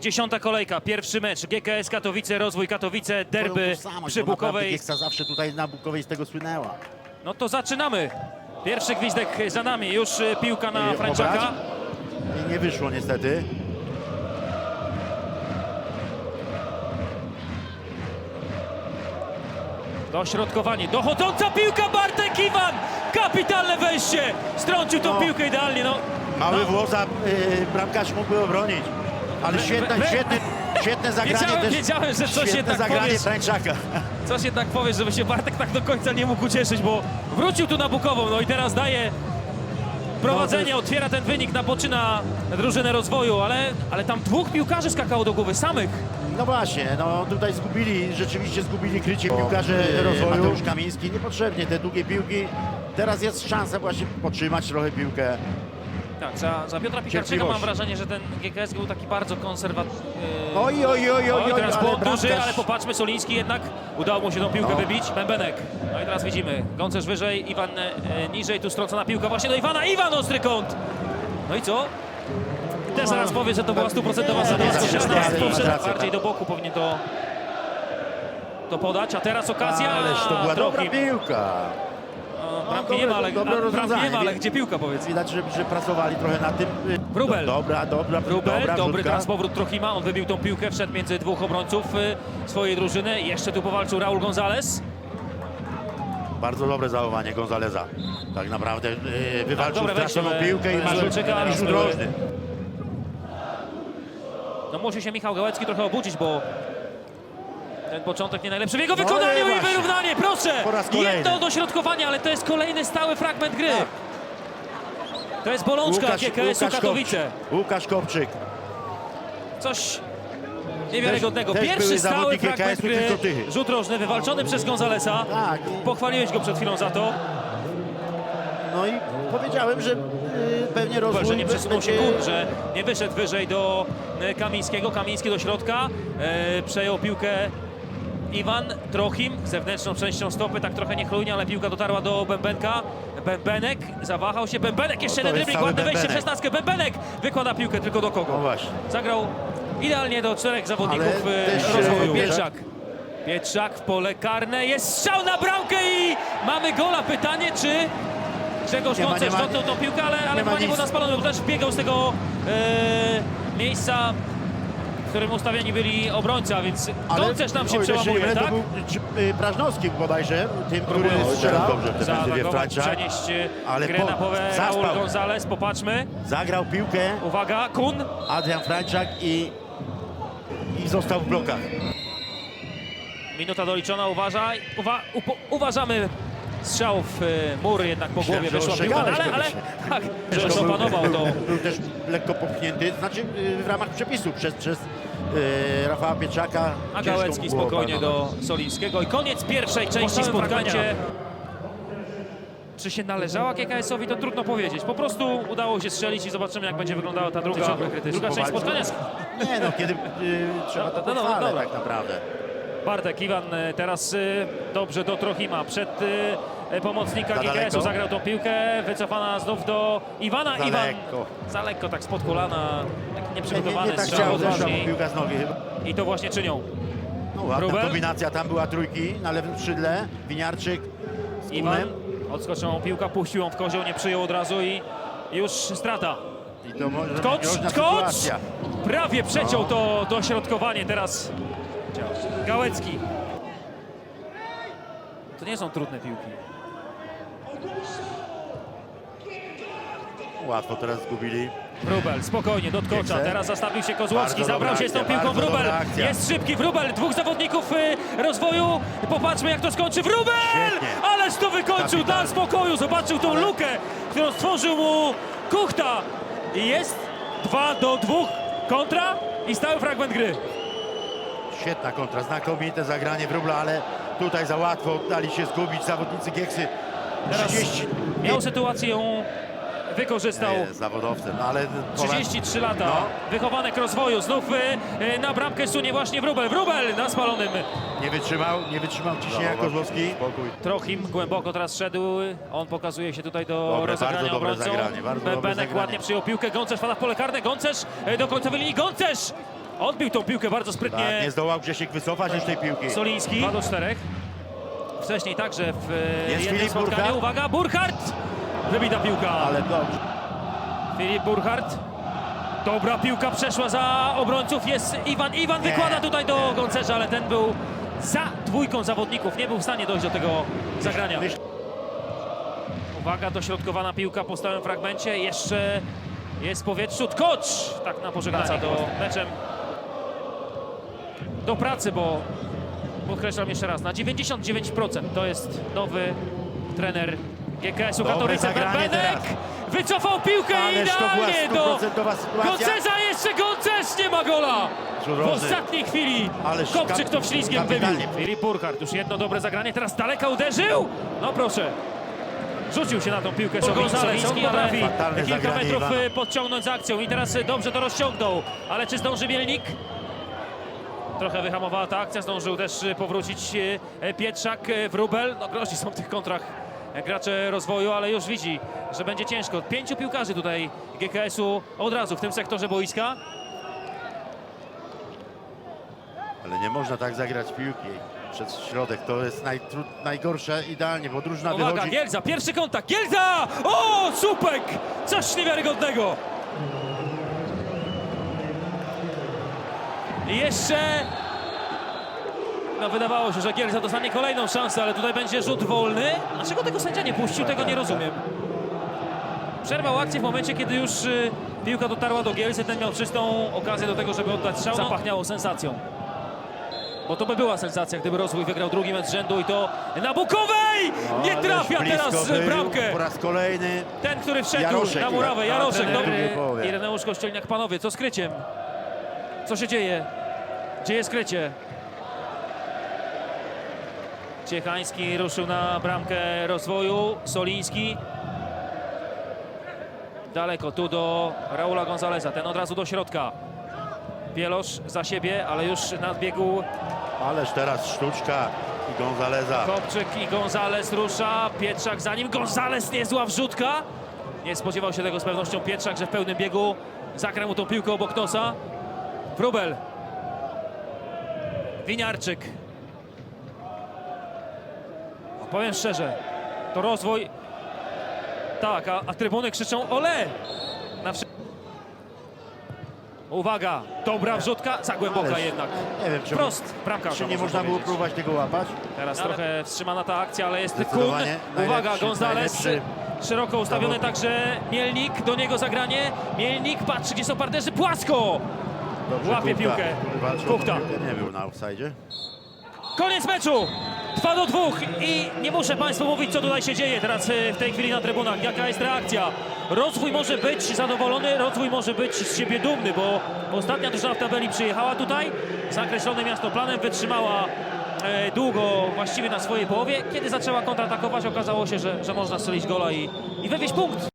Dziesiąta kolejka, pierwszy mecz. GKS Katowice, rozwój Katowice, derby przy Bukowej. Zawsze tutaj na Bukowej z tego słynęła. No to zaczynamy. Pierwszy gwizdek za nami, już y, piłka na I Frańczaka. obrać. I nie wyszło niestety. Dośrodkowanie, dochodząca piłka, Bartek Iwan! Kapitalne wejście! Strącił tą No. piłkę idealnie, no. Mały No. włosa y, bramkarz mógłby obronić. Ale świetne, we- świetne, świetne zagranie Wiedziałem, też. wiedziałem, że coś świetne jednak zagranie powiesz. Frańczaka. Coś jednak powiesz, żeby się Bartek tak do końca nie mógł ucieszyć, bo wrócił tu na Bukową, no i teraz daje prowadzenie, No otwiera ten wynik, napoczyna drużynę rozwoju, ale, ale tam dwóch piłkarzy skakało do głowy, samych. No właśnie, no tutaj zgubili, rzeczywiście zgubili krycie piłkarze rozwoju. Mateusz Kamiński, niepotrzebnie te długie piłki. Teraz jest szansa właśnie potrzymać trochę piłkę. Tak, za, za Piotra Cierpliwość. mam wrażenie, że ten GKS był taki bardzo konserwatywny. Oj, oj, oj, oj, oj, teraz błąd duży, ale popatrzmy, Soliński jednak udało mu się tą piłkę No. wybić. Bębenek. No i teraz widzimy, Gącerz wyżej, Iwan e, niżej, tu strącona piłka właśnie do Iwana. Iwan ostry kąt. No i co? Też zaraz powie, że to była stuprocentowa sytuacja. bardziej do boku powinien to, to podać, a teraz okazja. Ależ to była dobra piłka. O, Bramki dobre- nie ma, ale, dobre bramki nie rozwiązanie. ma, ale gdzie piłka powiedz? Widać, że, że pracowali trochę na tym. Wróbel. Do, dobra, dobra, Rubel, dobra dobry teraz powrót Trochima, on wybił tą piłkę, wszedł między dwóch obrońców y, swojej drużyny. Jeszcze tu powalczył Raul Gonzalez. Bardzo dobre zachowanie Gonzaleza. Tak naprawdę yy, wywalczył straconą we- piłkę i ma rzut, rożny. No musi się Michał Gałecki trochę obudzić, bo ten początek nie najlepszy w jego No wykonaniu i wyrównanie, proszę! Po raz kolejny. Jedno dośrodkowanie, ale to jest kolejny stały fragment gry. Tak. To jest bolączka GKS-u Katowice. Kopczyk. Łukasz Kopczyk. Coś niewiarygodnego. też Pierwszy były stały zawodnik fragment GKS-u, gry, tylko rzut rożny wywalczony przez Gonzalesa. Tak. Pochwaliłeś go przed chwilą za to. No i powiedziałem, że yy, pewnie rozwój że nie przesunął się będzie- Kun, że nie wyszedł wyżej do e, Kamińskiego. Kamiński do środka, e, przejął piłkę Iwan Trochim zewnętrzną częścią stopy, tak trochę niechlujnie, ale piłka dotarła do Bębenka. Bębenek zawahał się, Bębenek jeszcze jeden dribbling, ładne wejście Bębenek. szesnastkę. Bębenek wykłada piłkę tylko do kogo? No właśnie. Zagrał idealnie do czterech zawodników Ale e, rozwoju. e, Pietrzak. Pietrzak w pole karne, jest strzał na bramkę i mamy gola. Pytanie, czy Grzegorz Nie ma, Goncerz nie ma, dotknął tą piłkę, ale, ale ma chyba nie był nic. na spalonym, bo też biegał z tego e, miejsca, którym ustawieni byli obrońcy, a więc Goncerz nam się przełamuje, nie mylę, tak? To był czy, y, Prażnowski bodajże, tym, który Próbował strzelał dobrze w defensywie zaatakować, Frańczak. przenieść e, Ale grę po- na połowę Raul. Gonzalez, popatrzmy. Zagrał piłkę Uwaga, Kun. Adrian Frańczak i, i został w blokach. Minuta doliczona, uważaj. Uwa, upo, uważamy strzał w e, mur jednak po Myślałem, głowie że wyszła piłka, ale, ale kogoś. tak, że Zresztą był- opanował to. Był też lekko popchnięty, znaczy y, w ramach przepisu przez, przez y, Rafała Pietrzaka. A Ciężko Gałecki mu było spokojnie opanować. do Solińskiego. I koniec pierwszej części spotkania. Czy się należała GKS-owi, to trudno powiedzieć. Po prostu udało się strzelić i zobaczymy, jak będzie wyglądała ta druga, druga część spotkania. Nie no, kiedy y, trzeba to No, no, no, pochwalać dobra. tak naprawdę. Bartek Iwan e, teraz e, dobrze do Trochima. Przed e, pomocnika Za GKS-u daleko. zagrał tą piłkę. Wycofana znów do Iwana. Za Iwan lekko. za lekko, tak spod kolana. Tak Nie, nie, nieprzygotowany nie tak chciał, piłka z nogi. I to właśnie czynią. No, ładna Wróbel. kombinacja, tam była trójki na lewym skrzydle. Winiarczyk z Iwan Kunem. odskoczył piłka, puścił ją w kozioł, nie przyjął od razu i już strata. I to może być Tkocz, groźna Tkocz! sytuacja. Prawie przeciął No. to dośrodkowanie teraz Gałecki. To nie są trudne piłki. Łatwo teraz zgubili. Wróbel, spokojnie, do Tkocza. Piękne. Teraz zastawił się Kozłowski, Bardzo zabrał dobra się z tą akcja, piłką bardzo Wróbel. dobra akcja. Jest szybki Wróbel, dwóch zawodników y, rozwoju. Popatrzmy jak to skończy. Wróbel! Świetnie. Ależ to wykończył, Kapitalnie. dal spokoju. Zobaczył tą lukę, którą stworzył mu Kuchta. I jest 2 do 2 kontra i stały fragment gry. Świetna kontra, znakomite zagranie Wróbla, ale tutaj za łatwo dali się zgubić zawodnicy Gieksy. Teraz 30 miał sytuację, ją wykorzystał. jest zawodowcem, no ale Polak- 33 lata, No. wychowanek rozwoju, znów y, y, na bramkę sunie właśnie Wróbel. Wróbel na spalonym. nie wytrzymał, nie wytrzymał ciśnienia Kozłowski. Spokój. Trochim głęboko teraz szedł, on pokazuje się tutaj do Dobre, rozegrania bardzo dobre obrońcą. zagranie, bardzo dobre Benek zagranie. ładnie przyjął piłkę, Gącerz wpada w pole karne, Gącerz e, do końca linii, Gącerz! Odbił tą piłkę bardzo Tak, sprytnie nie zdołał Grzesiek wycofać już tej piłki. Soliński. 2 do 4. Wcześniej także w e, Jest jednym Filip spotkaniu. Burkhardt. Uwaga, Burkhardt! Wybita piłka. Ale dobrze. Filip Burkhardt. Dobra piłka przeszła za obrońców. Jest Iwan. Iwan Nie. wykłada tutaj do Goncerza, ale ten był za dwójką zawodników. Nie był w stanie dojść do tego zagrania. Myśl- Uwaga, dośrodkowana piłka po stałym fragmencie. Jeszcze jest w powietrzu. Tkocz! Tak na pożegnanie do meczem. Do pracy, bo podkreślam jeszcze raz, na 99% to jest nowy trener GKS-u Katowice. teraz. wycofał piłkę Ależ to była idealnie do. Goncerza. Jeszcze Goncerz nie ma gola! W ostatniej chwili Ależ Kopczyk to ślizgiem wybił. Filip Burkhardt, już jedno dobre zagranie, teraz daleka uderzył. No proszę. Rzucił się na tą piłkę Sowiński, potrafi kilka metrów Iwana. y, podciągnąć z akcją i teraz y, dobrze to rozciągnął. Ale czy zdąży Mielnik? Trochę wyhamowała ta akcja, zdążył też y, powrócić y, y, Pietrzak, y, Wróbel. No groźni są w tych kontrach y, gracze rozwoju, ale już widzi, że będzie ciężko. Pięciu piłkarzy tutaj GKS-u od razu w tym sektorze boiska. Ale nie można tak zagrać piłki przez środek. To jest najtru... najgorsze idealnie, bo drużyna Uwaga, wychodzi. Gielza, pierwszy kontakt, Gielza! O, słupek! Coś niewiarygodnego! Jeszcze... No wydawało się, że Gielza dostanie kolejną szansę, ale tutaj będzie rzut wolny. Dlaczego tego sędzia nie puścił, tego nie rozumiem. Przerwał akcję w momencie, kiedy już y, piłka dotarła do Gielzy, ten miał czystą okazję do tego, żeby oddać strzał. Zapachniało sensacją. Bo to by była sensacja, gdyby Rozwój wygrał drugi mecz rzędu i to na Bukowej! Nie Ależ trafia teraz był bramkę. Po raz kolejny. Ten, który wszedł Jaroszek, na murawę, Jaroszek, dobry. Ireneusz Kościelniak, panowie, co z kryciem? Co się dzieje? Gdzie jest krycie? Ciechański ruszył na bramkę rozwoju, Soliński. Daleko, tu do Raula Gonzaleza, ten od razu do środka. Bielosz za siebie, ale już nadbiegł Ależ teraz sztuczka i Gonzaleza. Kopczyk i Gonzales rusza, Pietrzak za nim, Gonzales niezła wrzutka. Nie spodziewał się tego z pewnością Pietrzak, że w pełnym biegu zakręł mu tą piłkę obok nosa. Wróbel. Winiarczyk. No, powiem szczerze, to rozwój. Tak, a, a trybuny krzyczą ole! Na wszy... Uwaga, dobra wrzutka, za głęboka Ależ jednak. Nie wiem, czemu, Prost, bramka. czy nie można było próbować tego łapać? Teraz trochę wstrzymana ta akcja, ale jest Kun. Uwaga, Gonzales. Szeroko ustawiony także Mielnik. Do niego zagranie. Mielnik patrzy, gdzie są partnerzy. Płasko! Dobrze, Łapie Kuchta, piłkę. który walczył o Kuchta. piłkę, Nie był na offside. Koniec meczu! 2 do 2 i nie muszę Państwu mówić, co tutaj się dzieje teraz y, w tej chwili na trybunach. Jaka jest reakcja? Rozwój może być zadowolony, rozwój może być z siebie dumny, bo ostatnia drużyna w tabeli przyjechała tutaj, zakreślone miasto planem, wytrzymała e, długo właściwie na swojej połowie. Kiedy zaczęła kontratakować, okazało się, że, że można strzelić gola i, i wywieźć punkt.